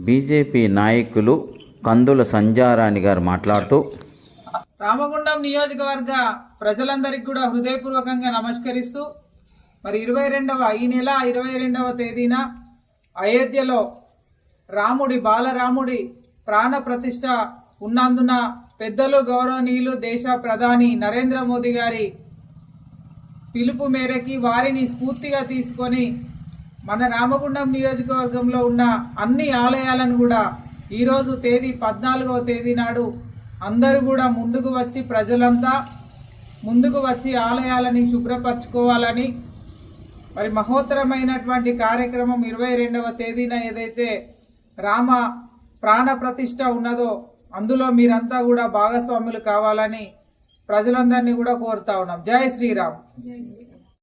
BJP నాయకులు కందుల సంజారాణి గారు మాట్లాడుతూ రామగుండం నియోజకవర్గ ప్రజలందరికీ కూడా హృదయపూర్వకంగా నమస్కరిస్తూ మరి ఇరవై రెండవ ఈ నెల ఇరవై రెండవ తేదీన అయోధ్యలో రాముడి బాలరాముడి ప్రాణ ప్రతిష్ట ఉన్నందున పెద్దలు గౌరవనీయులు దేశ ప్రధాని నరేంద్ర మోదీ గారి పిలుపు మేరకి వారిని స్ఫూర్తిగా తీసుకొని మన రామగుండం నియోజకవర్గంలో ఉన్న అన్ని ఆలయాలను కూడా ఈరోజు తేదీ పద్నాలుగవ తేదీ నాడు అందరూ కూడా ముందుకు వచ్చి ప్రజలంతా ముందుకు వచ్చి ఆలయాలని శుభ్రపరచుకోవాలని మరి మహోత్తరమైనటువంటి కార్యక్రమం ఇరవై రెండవ తేదీన ఏదైతే రామ ప్రాణ ప్రతిష్ట ఉన్నదో అందులో మీరంతా కూడా భాగస్వాములు కావాలని ప్రజలందరినీ కూడా కోరుతా ఉన్నాం. జై శ్రీరామ్.